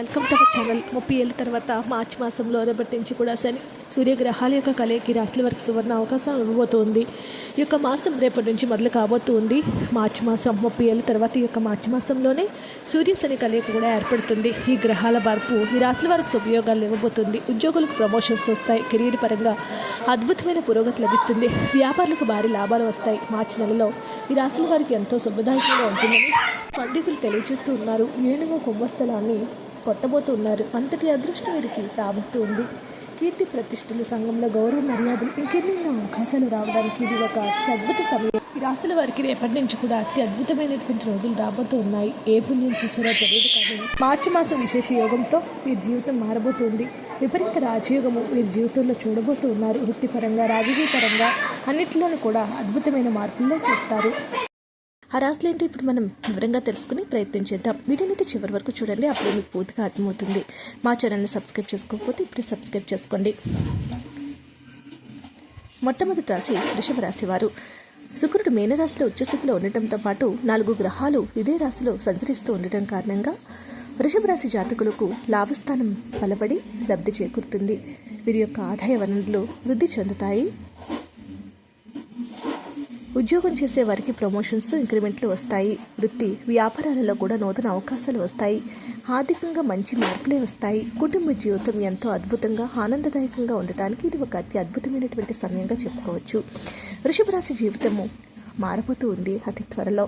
Welcome to our channel. ముప్పై ఏళ్ళ తర్వాత మార్చి మాసంలో రేపటి నుంచి కూడా శని సూర్యగ్రహాల యొక్క కలయికి రాశుల వరకు సువర్ణ అవకాశం ఇవ్వబోతోంది. ఈ యొక్క మాసం రేపటి నుంచి మొదలు కాబోతుంది. మార్చి మాసం ముప్పై ఏళ్ళ తర్వాత ఈ యొక్క మార్చి మాసంలోనే సూర్య శని కలయిక కూడా ఏర్పడుతుంది. ఈ గ్రహాల మార్పు ఈ రాశుల వరకు ఉపయోగాలు ఇవ్వబోతుంది. ఉద్యోగులకు ప్రమోషన్స్ వస్తాయి. కెరీర్ పరంగా అద్భుతమైన పురోగతి లభిస్తుంది. వ్యాపారులకు భారీ లాభాలు వస్తాయి. మార్చి నెలలో ఈ రాశుల వారికి ఎంతో శుభదాయకంగా ఉంటుందని పండితులు తెలియజేస్తూ ఉన్నారు. ఏనుగు కుంభస్థలాన్ని కొట్టబోతున్నారు. అంతటి అదృష్టం వీరికి రాబోతుంది. కీర్తి ప్రతిష్టలు సంఘంలో గౌరవ మర్యాదలు ఇంకెన్నెన్నో అవకాశాలు రావడానికి ఇది ఒక అద్భుత సమయం. ఈ రాశుల వారికి రేపటి నుంచి కూడా అతి అద్భుతమైనటువంటి రోజులు రాబోతూ ఉన్నాయి ఏ పుణ్యం చేశారో తెలియదు కానీ మార్చి మాసం విశేష యోగంతో వీరి జీవితం మారబోతుంది. విపరీత రాజయోగము వీరి జీవితంలో చూడబోతూ ఉన్నారు వృత్తిపరంగా రాజకీయపరంగా అన్నిటిలోనూ కూడా అద్భుతమైన మార్పుల్లో చూస్తారు. ఆ రాశులు ఏంటో ఇప్పుడు మనం వివరంగా తెలుసుకుని ప్రయత్నం చేద్దాం. వీడియోని అయితే చివరి వరకు చూడండి అప్పుడు మీకు పూర్తిగా అర్థమవుతుంది. మా ఛానల్ని సబ్స్క్రైబ్ చేసుకోకపోతే ఇప్పుడే సబ్స్క్రైబ్ చేసుకోండి. మొట్టమొదటి రాశి వృషభ రాశి వారు శుక్రుడు మీనరాశిలో ఉచ్చస్థితిలో ఉండటంతో పాటు నాలుగు గ్రహాలు ఇదే రాశిలో సంచరిస్తూ ఉండటం కారణంగా వృషభ రాశి జాతకులకు లాభస్థానం బలపడి లబ్ధి చేకూరుతుంది. వీరి యొక్క ఆదాయ వనరులు వృద్ధి చెందుతాయి. ఉద్యోగం చేసే వారికి ప్రమోషన్స్ ఇంక్రిమెంట్లు వస్తాయి. వృత్తి వ్యాపారాలలో కూడా నూతన అవకాశాలు వస్తాయి. ఆర్థికంగా మంచి మార్పులే వస్తాయి. కుటుంబ జీవితం ఎంతో అద్భుతంగా ఆనందదాయకంగా ఉండటానికి ఇది ఒక అతి అద్భుతమైనటువంటి సమయంగా చెప్పుకోవచ్చు. వృషభరాశి జీవితము మారబోతూ ఉంది అతి త్వరలో.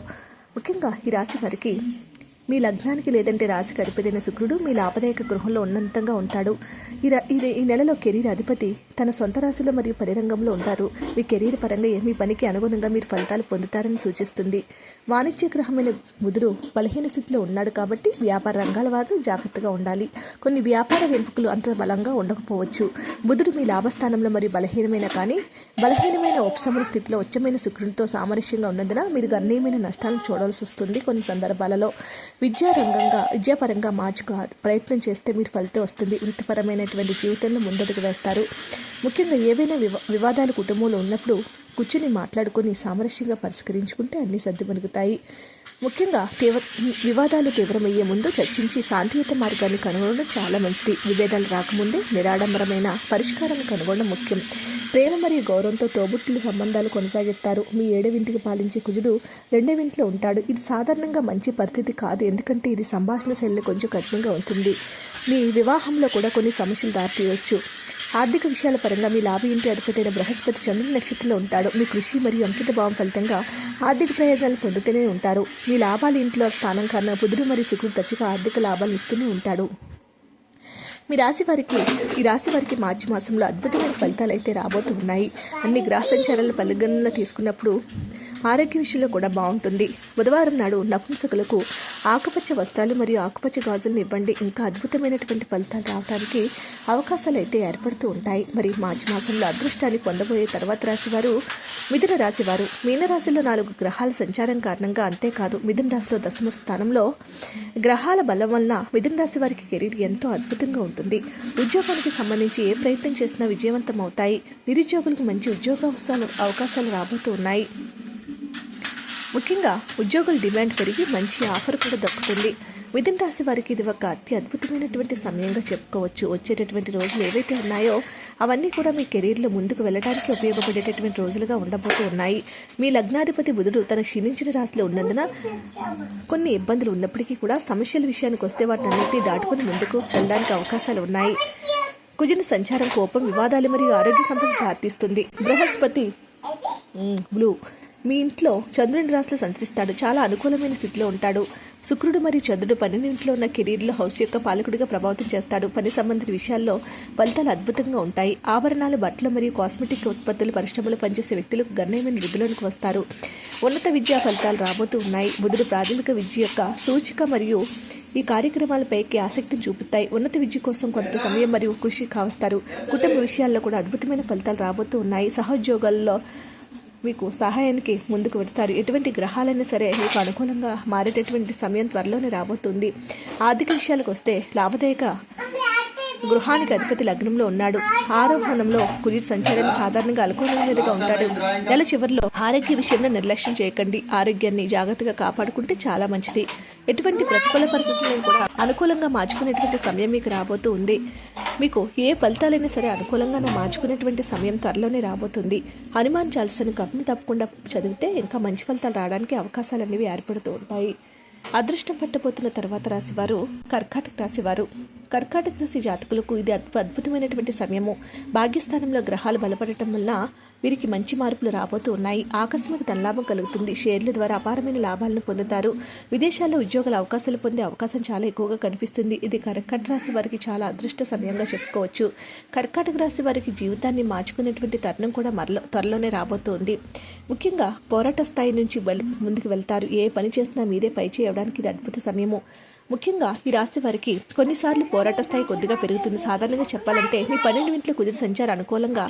ముఖ్యంగా ఈ రాశి వారికి మీ లగ్నానికి లేదంటే రాశికి అధిపతి శుక్రుడు మీ లాభదాయక గృహంలో ఉన్నంతంగా ఉంటాడు. ఈ ఈ నెలలో కెరీర్ అధిపతి తన సొంత రాశిలో మరియు పరిరంగంలో ఉంటారు. మీ కెరీర్ పరంగా మీ పనికి అనుగుణంగా మీరు ఫలితాలు పొందుతారని సూచిస్తుంది. వాణిజ్య గ్రహమైన బుధుడు బలహీన స్థితిలో ఉన్నాడు కాబట్టి వ్యాపార రంగాల వారు జాగ్రత్తగా ఉండాలి. కొన్ని వ్యాపార వెంపుకలు అంత బలంగా ఉండకపోవచ్చు. బుధుడు మీ లాభస్థానంలో మరియు బలహీనమైన కానీ బలహీనమైన ఉపశమన స్థితిలో ఉచ్చమైన శుక్రునితో సామరస్యంగా ఉన్నందున మీరు గణనీయమైన నష్టాలను చూడాల్సి వస్తుంది కొన్ని సందర్భాలలో. విద్యారంగంగా విద్యాపరంగా మార్చుకో ప్రయత్నం చేస్తే మీరు ఫలితం వస్తుంది. వృత్తిపరమైనటువంటి జీవితంలో ముందడుగు వేస్తారు. ముఖ్యంగా ఏవైనా వివా వివాదాలు కుటుంబంలో ఉన్నప్పుడు కూర్చుని మాట్లాడుకొని సామరస్యంగా పరిష్కరించుకుంటే అన్నీ సర్దుమణుగుతాయి ముఖ్యంగా తీవ్ర వివాదాలు తీవ్రమయ్యే ముందు చర్చించి శాంతియుత మార్గాన్ని కనుగొనడం చాలా మంచిది. విభేదాలు రాకముందే నిరాడంబరమైన పరిష్కారాన్ని కనుగొనడం ముఖ్యం. ప్రేమ మరియు గౌరవంతో తోబుట్టులు సంబంధాలు కొనసాగిస్తారు. మీ ఏడవింటికి పాలించే కుజుడు రెండవింట్లో ఉంటాడు. ఇది సాధారణంగా మంచి పరిస్థితి కాదు. ఎందుకంటే ఇది సంభాషణ శైలి కొంచెం కఠినంగా ఉంటుంది. మీ వివాహంలో కూడా కొన్ని సమస్యలు దారితీయవచ్చు ఆర్థిక విషయాల పరంగా మీ లాభ ఇంటి అధిపతైన బృహస్పతి చంద్రుని నక్షత్రంలో ఉంటాడు. మీ కృషి మరియు అంకిత భావం ఫలితంగా ఆర్థిక ప్రయోజనాలు పొందుతూనే ఉంటారు. మీ లాభాల ఇంట్లో స్థానం కారణం బుధుడు మరియు శుక్రుడు తరచుగా ఆర్థిక లాభాలు ఇస్తూనే ఉంటాడు. మీ రాశి వారికి ఈ రాశి వారికి మార్చి మాసంలో అద్భుతమైన ఫలితాలు అయితే రాబోతూ ఉన్నాయి. అన్ని గ్రహ సంచారాలను పరిగణనలో తీసుకున్నప్పుడు ఆరోగ్య విషయంలో కూడా బాగుంటుంది. బుధవారం నాడు నపుంసకులకు ఆకుపచ్చ వస్త్రాలు మరియు ఆకుపచ్చ గాజులను ఇవ్వండి. ఇంకా అద్భుతమైనటువంటి ఫలితాలు రావడానికి అవకాశాలు అయితే ఏర్పడుతూ ఉంటాయి. మరి మార్చి మాసంలో అదృష్టాన్ని పొందబోయే తర్వాత రాశి వారు మిథున రాశి వారు మీనరాశిలో నాలుగు గ్రహాల సంచారం కారణంగా అంతేకాదు మిథున రాశిలో దశమ స్థానంలో గ్రహాల బలం వలన మిథున రాశి వారికి కెరీర్ ఎంతో అద్భుతంగా ఉంటుంది. ఉద్యోగానికి సంబంధించి ఏ ప్రయత్నం చేసినా విజయవంతం అవుతాయి నిరుద్యోగులకు మంచి ఉద్యోగ అవకాశాలు అవకాశాలు రాబోతూ ఉన్నాయి. ముఖ్యంగా ఉద్యోగుల డిమాండ్ పెరిగి మంచి ఆఫర్ కూడా దక్కుతుంది. మిథున రాశి వారికి ఇది ఒక అతి అద్భుతమైనటువంటి సమయంగా చెప్పుకోవచ్చు. వచ్చేటటువంటి రోజులు ఏవైతే ఉన్నాయో అవన్నీ కూడా మీ కెరీర్లో ముందుకు వెళ్ళడానికి ఉపయోగపడేటటువంటి రోజులుగా ఉండబోతూ ఉన్నాయి. మీ లగ్నాధిపతి బుధుడు తన క్షీణించిన రాశిలో ఉన్నందున కొన్ని ఇబ్బందులు ఉన్నప్పటికీ కూడా సమస్యల విషయానికి వస్తే వాటిని అన్నింటినీ దాటుకుని ముందుకు వెళ్ళడానికి అవకాశాలు ఉన్నాయి. కుజిన సంచారం కోపం వివాదాలు మరియు ఆరోగ్య సంపద ప్రార్థిస్తుంది బృహస్పతి బ్లూ మీ ఇంట్లో చంద్రుని రాశిలో సంచరిస్తాడు. చాలా అనుకూలమైన స్థితిలో ఉంటాడు. శుక్రుడు మరియు చంద్రుడు పన్నెండింట్లో ఉన్న కెరీర్లో హౌస్ యొక్క పాలకుడిగా ప్రభావితం చేస్తాడు. పని సంబంధిత విషయాల్లో ఫలితాలు అద్భుతంగా ఉంటాయి. ఆభరణాలు బట్టలు మరియు కాస్మెటిక్ ఉత్పత్తులు పరిశ్రమలు పనిచేసే వ్యక్తులకు గణనీయమైన వృద్ధిలోనికి వస్తారు. ఉన్నత విద్యా ఫలితాలు రాబోతూ ఉన్నాయి. బుధుడు ప్రాథమిక విద్య యొక్క సూచిక మరియు ఈ కార్యక్రమాలపైకి ఆసక్తిని చూపుతాయి ఉన్నత విద్య కోసం కొంత సమయం మరియు కృషి కావస్తారు. కుటుంబ విషయాల్లో కూడా అద్భుతమైన ఫలితాలు రాబోతూ ఉన్నాయి. సహోద్యోగాల్లో మీకు సహాయానికి ముందుకు వెడతారు ఎటువంటి గ్రహాలైనా సరే మీకు అనుకూలంగా మారేటటువంటి సమయం త్వరలోనే రాబోతుంది. ఆర్థిక విషయాలకు వస్తే లాభదాయక గృహానికి అధిపతి లగ్నంలో ఉన్నాడు. ఆరోహణంలో కుజుడు సంచారం సాధారణంగా అనుకూలమైనదిగా ఉంటాడు. నెల చివరిలో ఆరోగ్య విషయంలో నిర్లక్ష్యం చేయకండి. ఆరోగ్యాన్ని జాగ్రత్తగా కాపాడుకుంటే చాలా మంచిది. ఎటువంటి ప్రతికూల పరిస్థితులను కూడా అనుకూలంగా మార్చుకునేటువంటి సమయం మీకు రాబోతూ ఉంది. మీకు ఏ ఫలితాలైనా సరే అనుకూలంగానే మార్చుకునేటువంటి సమయం త్వరలోనే రాబోతుంది. హనుమాన్ చాలసను కప్ని తప్పకుండా చదివితే ఇంకా మంచి ఫలితాలు రావడానికి అవకాశాలు అనేవి ఏర్పడుతూ ఉంటాయి. అదృష్టం పట్టబోతున్న తర్వాత రాశివారు కర్కాటక రాశివారు. కర్కాటక రాశి జాతకులకు ఇది అద్భు అద్భుతమైనటువంటి సమయము. భాగ్యస్థానంలో గ్రహాలు బలపడటం వలన వీరికి మంచి మార్పులు రాబోతూ ఉన్నాయి. ఆకస్మిక ధనలాభం కలుగుతుంది. షేర్ల ద్వారా అపారమైన లాభాలను పొందుతారు. విదేశాల్లో ఉద్యోగాల అవకాశాలు పొందే అవకాశం చాలా ఎక్కువగా కనిపిస్తుంది. ఇది కర్కాటక రాశి వారికి చాలా అదృష్ట సమయంగా చెప్పుకోవచ్చు. కర్కాటక రాశి వారికి జీవితాన్ని మార్చుకునేటువంటి తరుణం కూడా మరలో త్వరలోనే రాబోతోంది. ముఖ్యంగా పోరాట స్థాయి నుంచి ముందుకు వెళ్తారు. ఏ పని చేసినా మీదే పై చేయడానికి ఇది అద్భుత సమయము. ముఖ్యంగా ఈ రాశి వారికి కొన్నిసార్లు పోరాట స్థాయి కొద్దిగా పెరుగుతుంది. సాధారణంగా చెప్పాలంటే మీ పన్నెండు వింట్ల కుదిరి సంచారం అనుకూలంగా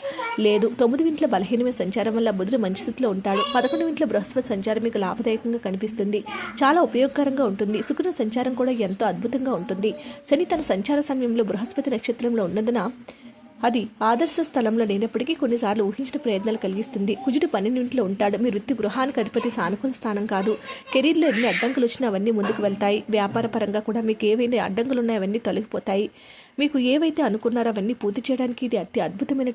లేదు. తొమ్మిది వింట్ల బలహీనమైన సంచారం వల్ల బుధుడు మంచి స్థితిలో ఉంటాడు. పదకొండు వింట్ల బృహస్పతి సంచారం మీకు లాభదాయకంగా కనిపిస్తుంది. చాలా ఉపయోగకరంగా ఉంటుంది. శుక్రుని సంచారం కూడా ఎంతో అద్భుతంగా ఉంటుంది. శని తన సంచార సమయంలో బృహస్పతి నక్షత్రంలో ఉన్నందున అది ఆదర్శ స్థలంలో లేనప్పటికీ కొన్నిసార్లు ఊహించిన ప్రయత్నాలు కలిగిస్తుంది. కుజుడు పన్నెండింటిలో ఉంటాడు. మీ వృత్తి గృహానికి అధిపతి సానుకూల స్థానం కాదు. కెరీర్లో ఎన్ని అడ్డంకులు వచ్చినా అవన్నీ ముందుకు వెళ్తాయి. వ్యాపార పరంగా కూడా మీకు ఏవైనా అడ్డంకులు ఉన్నాయో అవన్నీ తొలగిపోతాయి. మీకు ఏవైతే అనుకున్నారో అవన్నీ పూర్తి చేయడానికి ఇది అతి అద్భుతమైన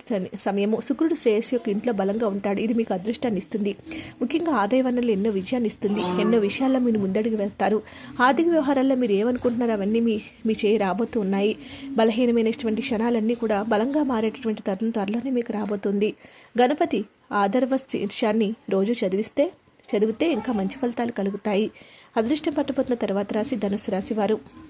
సమయము. శుక్రుడు శ్రేయస్సు యొక్క ఇంట్లో బలంగా ఉంటాడు. ఇది మీకు అదృష్టాన్ని ఇస్తుంది. ముఖ్యంగా ఆదాయ వనరులు ఎన్నో విజయాన్ని ఇస్తుంది. ఎన్నో విషయాల్లో మీరు ముందడుగు వెళ్తారు ఆర్థిక వ్యవహారాల్లో మీరు ఏమనుకుంటున్నారో అవన్నీ మీ మీ చేయి రాబోతూ ఉన్నాయి. బలహీనమైనటువంటి క్షణాలన్నీ కూడా బలంగా మారేటటువంటి తరుణం త్వరలోనే మీకు రాబోతుంది. గణపతి ఆధర్వ శీర్షాన్ని రోజు చదివిస్తే చదివితే ఇంకా మంచి ఫలితాలు కలుగుతాయి. అదృష్టం పట్టబోతున్న తర్వాత రాసి ధనుసు రాశి వారు.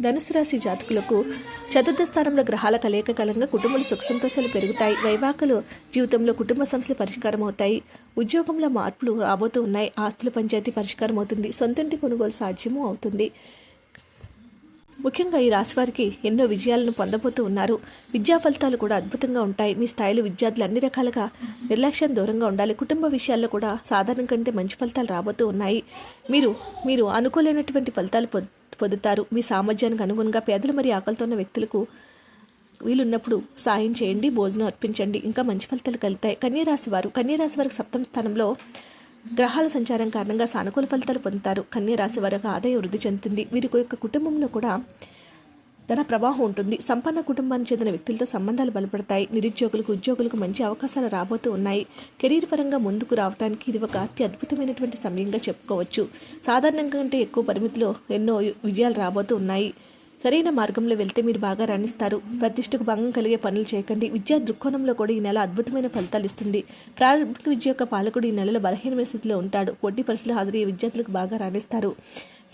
ధనుసు రాశి జాతకులకు చతుర్థ స్థానంలో గ్రహాల కలయిక కలంగా కుటుంబాలు సుఖ సంతోషాలు పెరుగుతాయి. వైవాకులు జీవితంలో కుటుంబ సమస్యలు పరిష్కారం అవుతాయి. ఉద్యోగంలో మార్పులు రాబోతూ ఉన్నాయి. ఆస్తుల పంచాయతీ పరిష్కారం అవుతుంది. సొంతంటి కొనుగోలు సాధ్యము అవుతుంది. ముఖ్యంగా ఈ రాశి వారికి ఎన్నో విజయాలను పొందబోతూ ఉన్నారు. విద్యా ఫలితాలు కూడా అద్భుతంగా ఉంటాయి. మీ స్థాయిలో విద్యార్థులు అన్ని రకాలుగా నిర్లక్ష్యం దూరంగా ఉండాలి. కుటుంబ విషయాల్లో కూడా సాధారణ కంటే మంచి ఫలితాలు రాబోతూ ఉన్నాయి. మీరు మీరు అనుకోలేనటువంటి ఫలితాలు పొందు- పొందుతారు. మీ సామర్థ్యానికి అనుగుణంగా పేదలు మరియు ఆకలితో ఉన్న వ్యక్తులకు వీలున్నప్పుడు సాయం చేయండి భోజనం అర్పించండి. ఇంకా మంచి ఫలితాలు కలుగుతాయి. కన్యరాశి వారు కన్యరాశి వారికి సప్తమ స్థానంలో గ్రహాల సంచారం కారణంగా సానుకూల ఫలితాలు పొందుతారు. కన్యరాశి వారికి ఆదాయం వృద్ధి చెందుతుంది. వీరి యొక్క కుటుంబంలో కూడా ధన ప్రవాహం ఉంటుంది. సంపన్న కుటుంబానికి చెందిన వ్యక్తులతో సంబంధాలు బలపడతాయి. నిరుద్యోగులకు ఉద్యోగులకు మంచి అవకాశాలు రాబోతూ ఉన్నాయి. కెరీర్ పరంగా ముందుకు రావడానికి ఇది ఒక అతి అద్భుతమైనటువంటి సమయంగా చెప్పుకోవచ్చు. సాధారణంగా కంటే ఎక్కువ పరిమితిలో ఎన్నో విజయాలు రాబోతూ ఉన్నాయి. సరైన మార్గంలో వెళ్తే మీరు బాగా రాణిస్తారు. ప్రతిష్టకు భంగం కలిగే పనులు చేయకండి. విద్యా దృక్కోణంలో కూడా ఈ నెల అద్భుతమైన ఫలితాలు ఇస్తుంది. ప్రాథమిక విద్య యొక్క పాలకుడు ఈ నెలలో బలహీనమైన స్థితిలో ఉంటాడు. పోటీ పరీక్షలు హాజరయ్యే విద్యార్థులకు బాగా రాణిస్తారు.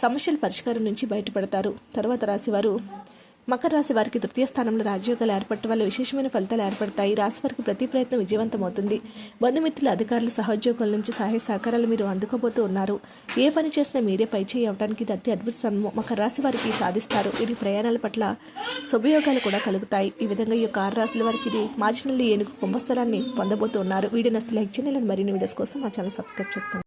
సమస్యల పరిష్కారం నుంచి బయటపడతారు. తర్వాత రాశివారు మకర రాశి వారికి తృతీయ స్థానంలో రాజయోగాలు ఏర్పడటం వల్ల విశేషమైన ఫలితాలు ఏర్పడతాయి. రాశి వారికి ప్రతి ప్రయత్నం విజయవంతమవుతుంది. బంధుమిత్రుల అధికారులు సహోద్యోగుల నుంచి సహాయ సహకారాలు మీరు అందుకోబోతూ ఉన్నారు. ఏ పని చేసినా మీరే పైచేయి అవడానికి ఇది అతి అద్భుత సమయం మకర రాశి వారికి సాధిస్తారు. వీరి ప్రయాణాల పట్ల శుభయోగాలు కూడా కలుగుతాయి. ఈ విధంగా ఈ యొక్క ఆరు రాశుల వారికి ఇది మార్చి ఏనుగు కుంభస్థలాన్ని పొందబోతున్నారు వీడియో నస్తే లైక్ చేయాలని మరిన్ని వీడియోస్ కోసం మా ఛానల్ సబ్స్క్రైబ్ చేసుకోండి.